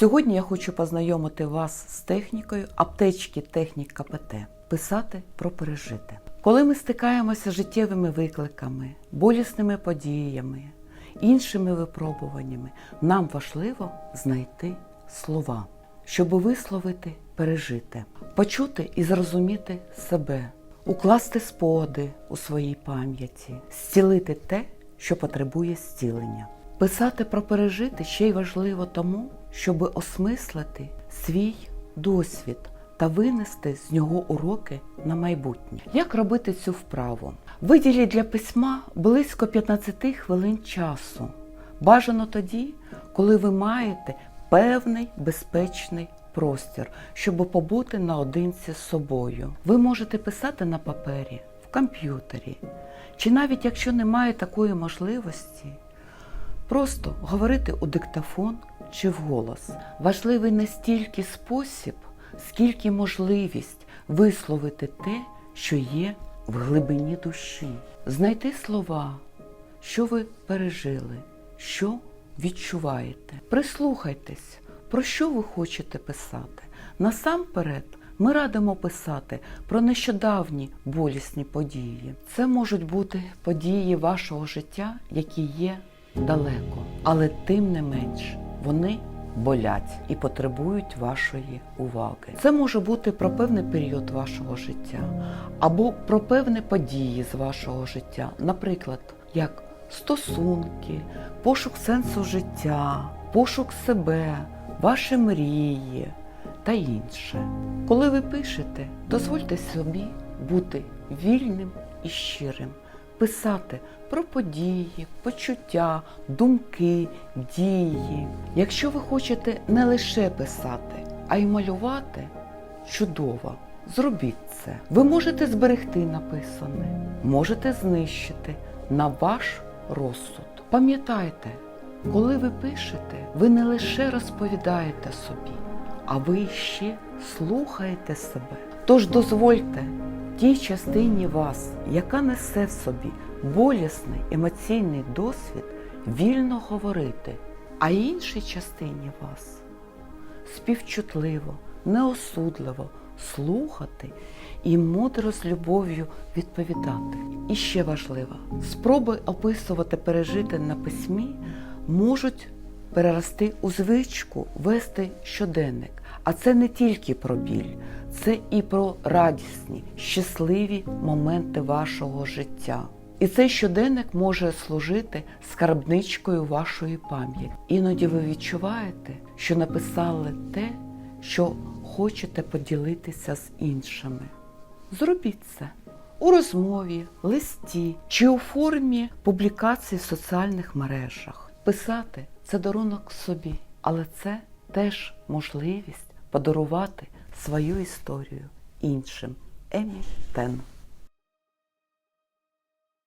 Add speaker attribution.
Speaker 1: Сьогодні я хочу познайомити вас з технікою аптечки технік КПТ писати про пережите. Коли ми стикаємося з життєвими викликами, болісними подіями, іншими випробуваннями, нам важливо знайти слова, щоб висловити пережите, почути і зрозуміти себе, укласти спогади у своїй пам'яті, зцілити те, що потребує зцілення. Писати про пережити ще й важливо тому, щоб осмислити свій досвід та винести з нього уроки на майбутнє. Як робити цю вправу? Виділіть для письма близько 15 хвилин часу. Бажано тоді, коли ви маєте певний безпечний простір, щоб побути наодинці з собою. Ви можете писати на папері, в комп'ютері, чи навіть якщо немає такої можливості, просто говорити у диктофон чи вголос. Важливий не стільки спосіб, скільки можливість висловити те, що є в глибині душі, знайти слова, що ви пережили, що відчуваєте. Прислухайтесь, про що ви хочете писати. Насамперед, ми радимо писати про нещодавні болісні події. Це можуть бути події вашого життя, які є далеко, але тим не менш вони болять і потребують вашої уваги. Це може бути про певний період вашого життя або про певні події з вашого життя, наприклад, як стосунки, пошук сенсу життя, пошук себе, ваші мрії та інше. Коли ви пишете, дозвольте собі бути вільним і щирим, писати про події, почуття, думки, дії. Якщо ви хочете не лише писати, а й малювати, чудово. Зробіть це. Ви можете зберегти написане, можете знищити на ваш розсуд. Пам'ятайте, коли ви пишете, ви не лише розповідаєте собі, а ви ще слухаєте себе. Тож дозвольте тій частині вас, яка несе в собі болісний емоційний досвід, вільно говорити, а іншій частині вас співчутливо, неосудливо слухати і мудро з любов'ю відповідати. І ще важливо, спроби описувати пережити на письмі можуть перерости у звичку вести щоденник. А це не тільки про біль, це і про радісні, щасливі моменти вашого життя. І цей щоденник може служити скарбничкою вашої пам'яті. Іноді ви відчуваєте, що написали те, що хочете поділитися з іншими. Зробіть це у розмові, листі чи у формі публікацій в соціальних мережах. Писати це дарунок собі, але це теж можливість подарувати свою історію іншим. Емі Тен.